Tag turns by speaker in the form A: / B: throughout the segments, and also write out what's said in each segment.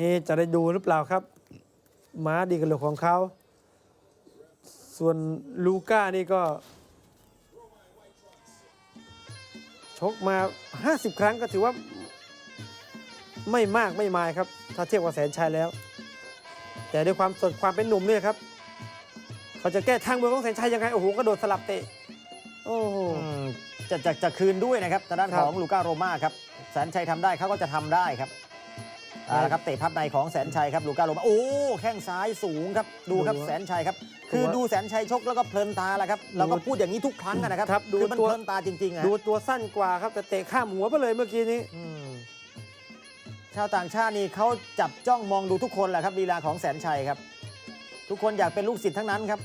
A: นี่จะได้ดูหรือเปล่าครับม้าดีกันเหลือของเขา ส่วนลูก้านี่ก็ ชกมา 50 ครั้งก็ถือว่าไม่มากไม่มายครับ ถ้าเทียบกับแสนชัยแล้ว แต่ด้วยความสดความเป็นหนุ่มเนี่ยครับ เขาจะแก้ทางเมืองของแสนชัยยังไง โอ้โหกระโดดสลับเตะ โอ้โห
B: อืมจะจะจะคืนด้วยนะครับทางด้าน
A: ครั
B: ข
A: บ
B: องลูก้าโรมาครับ แสนชัยทำได้เขาก็จะทำได้ครับ เอาละครับเตะพับในของแสนชัยครับลูก้าโรมาโอ้แข้งซ้ายสูงครับดูครับ
A: ดู
B: แสนชัยครับ คือดูแสนชัยชกแล้วก็เพลินตาแหละครับเราก็พูดอย่างนี้ทุกครั้งอะนะครับ
A: ครับดู
B: คือมัน
A: ตัว
B: เพลินตาจริงๆอะ
A: ดูตัวสั้นกว่าครับแต่เตะข้ามหัวไปเลยเมื่อกี้นี้
B: อืมชาวต่างชาตินี่เขาจับจ้องมองดูทุกคนแหละครับลีลาของแสนชัยครับ ทุกคนอยากเป็นลูกศิษย์ทั้งนั้นครับ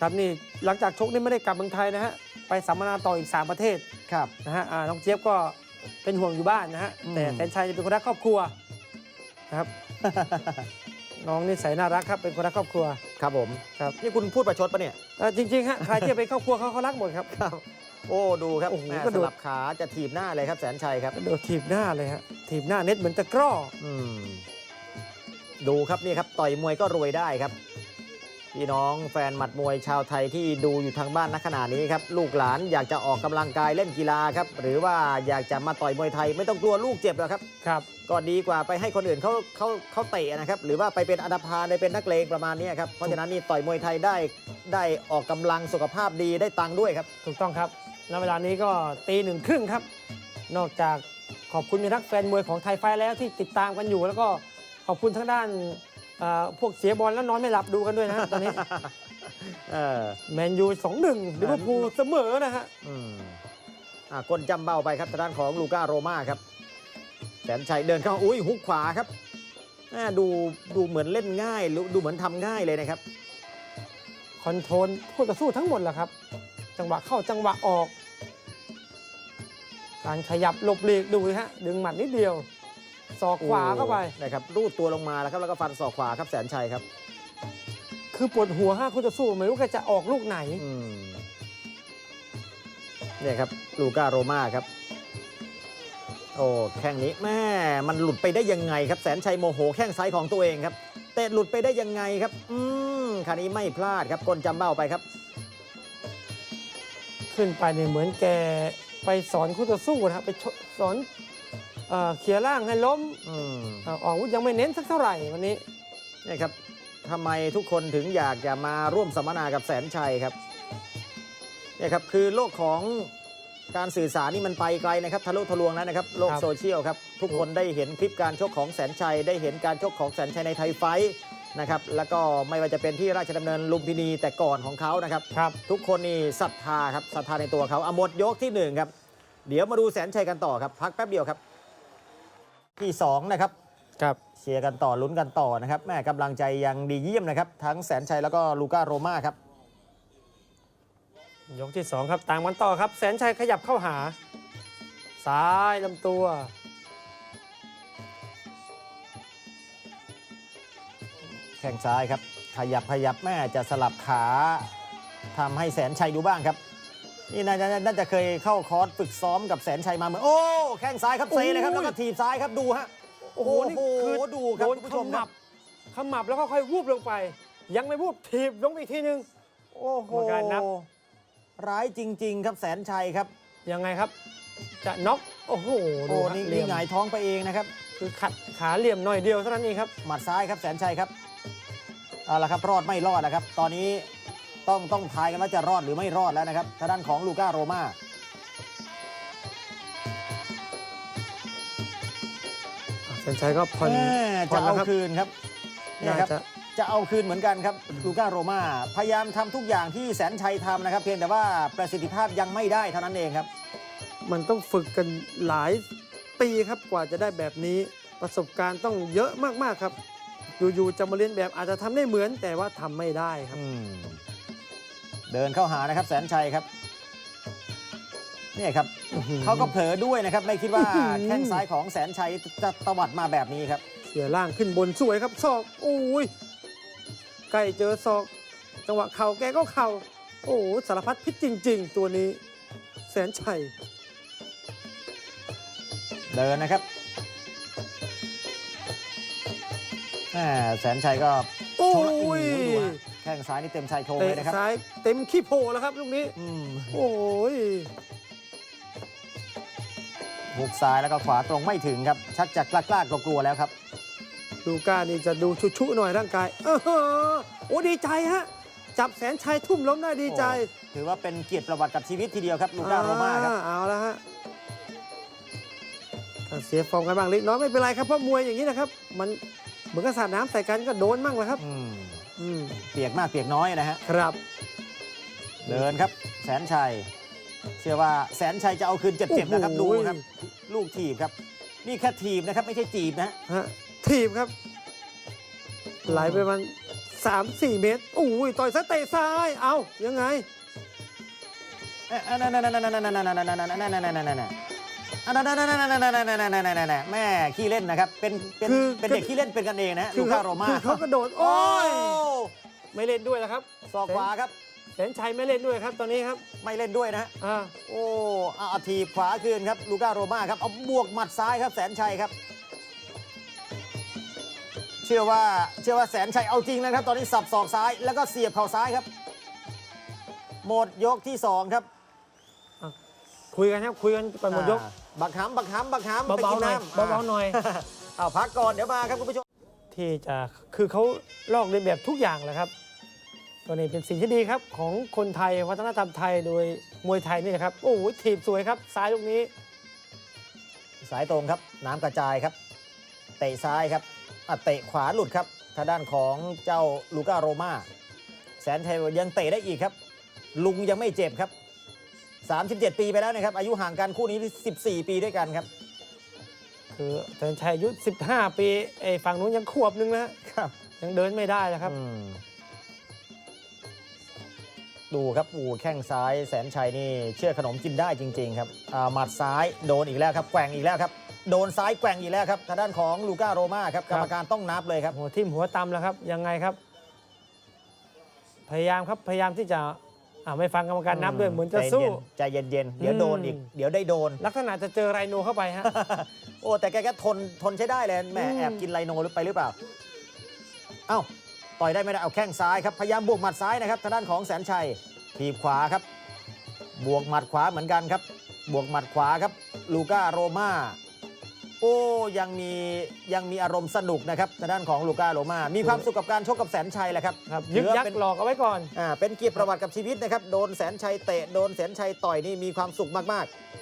A: ครับนี่หลังจากชกนี่ไม่ได้กลับเมืองไทยนะฮะไปสัมมนาต่ออีก 3 ประเทศ
B: ครับ
A: นะฮะอ่าน้องเจี๊ยบก็เป็นห่วงอยู่บ้านนะฮะ
B: อืม
A: แต่แสนชัยเป็นคนรักครอบครัว นะครับ น้องนี่ใสยน่ารักครับเป็นคนรักครอบครัว
B: ครับผม
A: ครับ
B: นี่คุณพูดประชดปะเนี่ย
A: เอ่อจริงๆฮะใครที่เป็นครอบครัวเขาเขารักหมดครับ
B: โอ้ ดูครับ
A: โอ้โห
B: แม่
A: กระโด
B: ส
A: ด
B: ลับขาจะถีบหน้าเลยครับแสนชัยครับ
A: กระโดดถีบหน้าเลยฮะถีบหน้าเน็ตเหมือนตะกร้อ
B: อืม ดูครับนี่ครับ ต่อยมวยก็รวยได้ครับ พี่น้องแฟนหมัดมวยชาวไทยที่ดูอยู่ทางบ้านณขณะนี้ครับลูกหลานอยากจะออกกำลังกายเล่นกีฬาครับหรือว่าอยากจะมาต่อยมวยไทยไม่ต้องกลัวลูกเจ็บหรอกครับ
A: ครับ
B: ก็ดีกว่าไปให้คนอื่นเขาเขาเขาเตะนะครับ หรือว่าไปเป็นอันดพาลไปเป็นนักเลงประมาณนี้ครับเพราะฉะนั้นนี่ต่อยมวยไทยได้ได้ออกกำลังสุขภาพดีได้ตังค์ด้วยครับ
A: ถูกต้องครับณเวลานี้ก็ตีหนึ่งครึ่งครับ นอกจากขอบคุณมิตรรักแฟนมวยของไทยไฟท์แล้วที่ติดตามกันอยู่ แล้วก็ขอบคุณทั้งด้านเอ่อพวกเสียบอลแล้วนอนไม่หลับดูกันด้วยนะฮะตอนนี้
B: เออ
A: แมนยูสองหนึ่งลิเวอร์พูลเสมอนะฮะ
B: อืมอะกลจำเบาไปครับทางด้านของลูก้าโรมาครับแสนชัยเดินเข้าอุ้ยฮุกขวาครับแม่ดูดูเหมือนเล่นง่ายหรือดูเหมือนทำง่ายเลยนะครับ
A: คอนโทรลคู่ต่อสู้ทั้งหมดแหละครับ จังหวะเข้าจังหวะออก การขยับหลบหลีกดูสิฮะ ดึงหมัดนิดเดียว ศอกขวาเข้าไป
B: โอ้นะครับรูดตัวลงมาแล้วครับแล้วก็ฟันศอกขวาครับแสนชัยครับ
A: คือปวดหัวห้าคู่ต่อสู้ไม่รู้แกจะออกลูกไหน
B: อืมเนี่ยครับลูก้าโรมาครับ โอ้แข้งนี้แม่มันหลุดไปได้ยังไงครับ แสนชัยโมโหแข้งซ้ายของตัวเองครับเตะหลุดไปได้ยังไงครับ อืมคราวนี้ไม่พลาดครับกลจำเบ้าไปครับ
A: ขึ้นไปเนี่ยเหมือนแกไปสอนคู่ต่อสู้นะครับไปชสอน เอ่อเขี่ยร่างให้ล้ม
B: อืม
A: เอ่อออกอาวุธยังไม่เน้นสักเท่าไหร่วันนี้
B: เนี่ยครับทำไมทุกคนถึงอยากจะมาร่วมสัมมนากับแสนชัยครับเนี่ยครับคือโลกของการสื่อสารนี่มันไปไกลนะครับทะลุทะลวงแล้วนะครับโลก
A: ครับ
B: โซเชียลครับทุกคนได้เห็นคลิปการชกของแสนชัย ได้เห็นการชกของแสนชัยในไทยไฟท์นะครับแล้วก็ไม่ว่าจะเป็นที่ราชดำเนินลุมพินีแต่ก่อนของเขานะครับ
A: ครับ
B: ทุกคนนี่ศรัทธาครับศรัทธาในตัวเขาอะหมดยกที่หนึ่งครับ เดี๋ยวมาดูแสนชัยกันต่อครับ พักแป๊บเดียวครับ ที่สองนะครับ
A: ครับ
B: เชียร์กันต่อลุ้นกันต่อนะครับแม่กำลังใจยังดีเยี่ยมนะครับ ทั้งแสนชัยแล้วก็ลูก้าโรมาครับ
A: ยกที่สองครับตามกันต่อครับ แสนชัยขยับเข้าหา ซ้ายลำตัว
B: แข้งซ้ายครับ ขยับขยับแม่จะสลับขาทำให้แสนชัยดูบ้างครับ นี่น่าจะน่าจะเคยเข้าคอร์สฝึกซ้อมกับแสนชัยมาเหมือนโอ้แข้งซ้ายครับเซเลยครับ
A: โอ้ย
B: แล้วก็ถีบซ้ายครับดูฮะ
A: โอ้โหนี่คือ
B: ดูครับ
A: โดน
B: คุณผู้
A: ข
B: ชมค
A: มั
B: รั
A: บบขมับแล้วก็ค่อยวูบลงไป ยังไม่วูบถีบลงไปอีกทีนึง
B: โอ้โห
A: กรรมการนับ
B: ร้ายจริง ๆ ครับแสนชัยครับ
A: ยังไงครับ จะน็อกโอ้โห
B: โอ้
A: ดูฮะ
B: นี่
A: เหลี่
B: นี่
A: ยม
B: หงายท้องไปเองนะครับ
A: คือขัดขาเหลี่ยมหน่อยเดียวเท่านั้นเองครับ
B: หมัดซ้ายครับแสนชัยครับเอาละครับรอดไม่รอดนะครับ ตอนนี้ ต้องต้องทายกันว่าจะรอดหรือไม่รอดแล้วนะครับทางด้านของลูก้าโรมา
A: แสนชัยก็ผ่อน
B: แม่
A: ผ่อ
B: จะ
A: นแล้
B: เอา
A: วครับ
B: คืนครับเนี่ยครับ
A: น่าจะ
B: จะเอาคืนเหมือนกันครับลูก้าโรมาพยายามทำทุกอย่างที่แสนชัยทำนะครับ เพียงแต่ว่าประสิทธิภาพยังไม่ได้เท่านั้นเองครับ
A: มันต้องฝึกกันหลายปีครับกว่าจะได้แบบนี้ ประสบการณ์ต้องเยอะมากๆครับ อยู่ๆจะมาเรียนแบบอาจจะทำได้เหมือนแต่ว่าทำไม่ได้ครับ
B: อืม เดินเข้าหานะครับแสนชัยครับเนี่ยครับเขาก็เผลอด้วยนะครับไม่คิดว่า
A: อื้อหือ
B: แข้งซ้ายของแสนชัยจะตวัดมาแบบนี้ครับ
A: เขี่ยล่างขึ้นบนสวยครับศอกโอ้ยใกล้เจอศอก จังหวะเข่าแกก็เข่าโอ้โหสารพัดพิษจริง ๆ ตัวนี้ แสนชัย
B: เดินนะครับแหม่แสนชัยก็
A: โอ้
B: โชว์แล้วโอ้
A: ย
B: โหดูฮะ แข้งซ้ายนี่เต็มชายโครงเล
A: เตะ
B: ยนะครับ
A: ซ้ายเต็มขี้โพแล้วครับลูกนี้
B: อืม
A: โอ้ย
B: บุกซ้ายแล้วก็ขวาตรงไม่ถึงครับ ชักจะกล้ากล้ากลัวๆแล้วครับ
A: ลูก้านี่จะดูชุๆหน่อยร่างกายเออโอ้ดีใจฮะ จับแสนชัยทุ่มล้มได้ดีใจ
B: โอ้ถือว่าเป็นเกียรติประวัติกับชีวิตทีเดียวครับ ลูก้าโรมาครับ
A: อ่เอาแล้วฮะก็เสียฟอร์มกันบ้างเล็กน้อยไม่เป็นไรครับเพราะมวยอย่างนี้นะครับ มันเหมือนกับสาดน้ำใส่กันก็โดนมั่งแหละครับ
B: อืม
A: อืม
B: เปียกมากเปียกน้อยนะฮะ
A: ครับ
B: เดินครับ แสนชัย เชื่อว่าแสนชัยจะเอาคืนเจ็บๆนะครับ
A: โอ้
B: ดู
A: โห
B: ครับ ลูกถีบครับ นี่แค่ถีบนะครับ ไม่ใช่จีบนะฮะ
A: ฮะทีบครับ ไหลไปมันสามสี่เมตรอุ้ยต่อยซะเตะซ้าย เอายังไง
B: เอ๊ะนั่นนั่นนั่นนั่นนั่นนั่นนั่นนั่นนั่นนั่นนั่นนั่นนั่นนั่นนั่นนั่นแม่ขี้เล่นนะครับ เป็นเป็น
A: คือ
B: เป็นเด็กขี้เล่นเป็นกันเองนะฮะ
A: คื
B: ลู
A: อ
B: ก้า
A: เขา
B: โรมา
A: คือเขากระโดด โอ้ย ไม่เล่นด้วยแล้วครับ
B: ศอกขวาครับ
A: แสนชัยไม่เล่นด้วยครับตอนนี้ครับ
B: ไม่เล่นด้วยนะฮะ
A: อ่า
B: โอ้เอาเอาทีบขวาคืนครับลูก้าโรมาครับเอาบวกหมัดซ้ายครับแสนชัยครับ เชื่อว่าเชื่อว่าแสนชัยเอาจริงนะครับ ตอนนี้สับศอกซ้ายแล้วก็เสียบเข่าซ้ายครับ หมดยกที่สองครับ
A: คุยกันครับคุยกันก่อนหมดยก
B: อ่าบักหำบักหำบักหำไป
A: เบา
B: กิน
A: ๆหน่อย
B: น้ำ
A: เบาๆหน่อย
B: เอาพักก่อนเดี๋ยวมาครับคุณผู้ชม
A: ที่จะคือเขาลอกเลียนแบบทุกอย่างแหละครับ ตัวนี้เป็นสิ่งที่ดีครับของคนไทยวัฒนธรรมไทยโดยมวยไทยนี่นะครับโอ้โหถีบสวยครับซ้ายลูกนี้
B: สายตรงครับน้ำกระจายครับ เตะซ้ายครับอะเตะขวาหลุดครับทางด้านของเจ้าลูก้าโรมาแสนชัยยังเตะได้อีกครับ ลุงยังไม่เจ็บครับ 37 ปีไปแล้วนะครับ อายุห่างกันคู่นี้ 14 ปีด้วยกันครับ
A: คือแสนชัยอายุ 15 ปีไอ้ฝั่งนู้นยังขวบนึงนะฮะ
B: ครับ
A: ยังเดินไม่ได้นะครับ
B: อืม ดูครับอูแข้งซ้ายแสนชัยนี่เชื่อขนมกินได้จริง ๆ ครับอ่าหมัดซ้ายโดนอีกแล้วครับแกว่งอีกแล้วครับโดนซ้ายแกว่งอีกแล้วครับทางด้านของลูก้าโรมาครับ
A: ค
B: ก
A: รั
B: ร
A: บ
B: รมการต้องนับเลยครับ
A: หัวทิ่มหัวตำแล้วครับยังไงครับ พยายามครับพยายามที่จะอ่าไม่ฟังกรรมการนับด้วยเหมือนจะสู้
B: ใจเย็นใจเย็นๆเดี๋ยว
A: อืม
B: โดนอีกเดี๋ยวได้โดน
A: ลักษณะจะเจอไรโนเข้าไปฮะ
B: โอ้แต่แกก็ทนทนใช้ได้เลยแหม
A: อืม
B: แอบกินไลโนหรือไปหรือเปล่าเอ้า ต่อยได้ไม่ได้เอาแข้งซ้ายครับพยายามบวกหมัดซ้ายนะครับทางด้านของแสนชัยทีบขวาครับ บวกหมัดขวาเหมือนกันครับ บวกหมัดขวาครับ ลูก้าโรมาโอ้ยังมียังมีอารมณ์สนุกนะครับทางด้านของลูก้าโรมามีความสุขกับการชกกับแสนชัยแหละครับ
A: ครับยึก
B: ถือว่า
A: ยัก
B: เป็น
A: หลอกเอาไว้ก่อน
B: อ่าเป็นเกียรติประวัติกับชีวิตนะครับโดนแสนชัยเตะโดนแสนชัยต่อยนี่มีความสุขมากๆ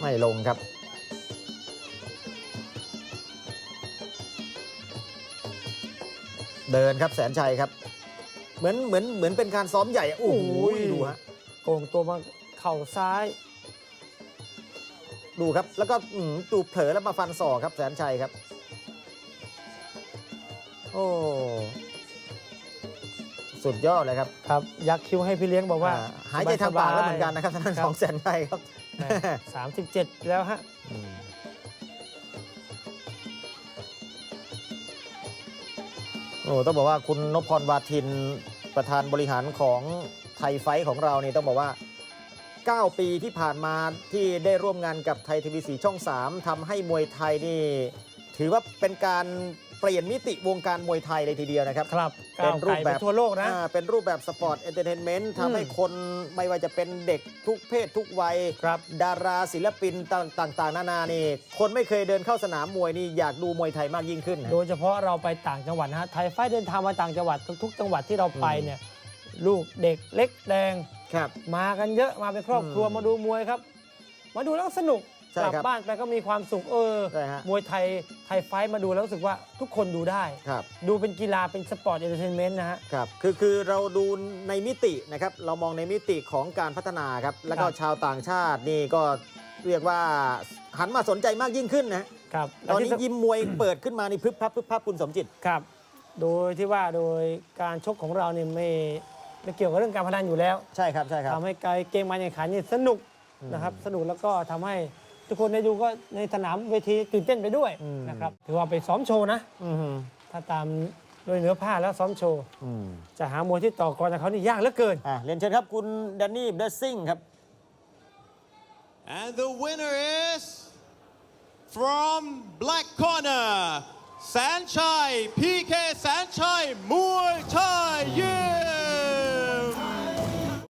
B: ไม่ลงครับ เดินครับแสนชัยครับ เหมือนเหมือนเหมือนเป็นการซ้อมใหญ่อะโอ้โห
A: โอ้ย
B: ดูฮะ
A: โก่งตัวมาเข่าซ้าย
B: ดูครับ แล้วก็อืมดูเผลอแล้วมาฟันศอกครับ แสนชัยครับ โอ้สุดยอดเลยครับ
A: ครับ ยักคิ้วให้พี่เลี้ยงบอกว่า
B: อ่าหายใจทางปากแล้วเหมือนกันนะครับทางด้านของแสนชัยครับ
A: สามสิบเจ็ดแล้วฮะ
B: โอ้ต้องบอกว่าคุณนพพรวาทินประธานบริหารของไทยไฟท์ของเรานี่ต้องบอกว่า 9 ปีที่ผ่านมาที่ได้ร่วมงานกับไทยทีวีสีช่อง 3ทำให้มวยไทยนี่ ถือว่าเป็นการ ปลี่ยนมิติวงการมวยไทยเลยทีเดียวนะครับ
A: ครับ
B: เป็น
A: ก้าว
B: รู
A: ไกล
B: ป
A: ไป
B: แบบ
A: ทั่วโลกนะ
B: อ่าเป็นรูปแบบสปอร์ตเอนเตอร์เทนเมนต์ทำให้คนไม่ว่าจะเป็นเด็กทุกเพศทุกวัย
A: ครับ
B: ดาราศิลปินต่างๆ นานานี่ คนไม่เคยเดินเข้าสนามมวยนี่อยากดูมวยไทยมากยิ่งขึ้นนะ
A: โดยเฉพาะเราไปต่างจังหวัดนะฮะไทยไฟท์เดินทางมาต่างจังหวัดทุกๆ จังหวัดที่เราไปเนี่ยลูกเด็กเล็กแดง
B: ครับ
A: มากันเยอะมาเป็นครอบครัว
B: อืม
A: มาดูมวยครับ มาดูแล้วสนุก
B: ใช่
A: กลั
B: ครับ
A: บ้านไปก็มีความสุขเออ
B: ใช่ฮะ
A: มวยไทยไทยไฟท์มาดูแล้วรู้สึกว่าทุกคนดูได้
B: ครับ
A: ดูเป็นกีฬาเป็นสปอร์ตเอนเตอร์เทนเมนต์นะฮะ
B: ครับ คือ คือเราดูในมิตินะครับ เรามองในมิติของการพัฒนาครับ แล้วก็
A: ครับ
B: ชาวต่างชาตินี่ก็เรียกว่าหันมาสนใจมากยิ่งขึ้นนะ
A: ครับ
B: ตอนนี้
A: และที่
B: ยิมมวยเปิดขึ้นมานี่พึบพับพึบพับคุณสมจิต
A: ครับ โดยที่ว่าโดยการชกของเราเนี่ยไม่ไม่เกี่ยวกับเรื่องการพนันอยู่แล้ว
B: ใช่ครับ ใช่ครับ
A: ทำให้การเกมการแข่งขันนี่สนุก
B: อืม
A: นะครับ สนุกแล้วก็ทำให้ ทุกคนได้ดูก็ในสนามเวทีตื่นเต้นไปด้วยนะครับถือว่าไปซ้อมโชว์นะ
B: อ
A: ถ้าตามโดยเนื้อผ้าแล้วซ้อมโชว์จะหามวยที่ต่อกรจากเขานี่ยากเหลือเกิน
B: เรียนเชิญครับคุณแดนนี่เดซซิ่งครับ
C: And the winner is from black corner, แสนชัย PK Sanchai Muay Thai.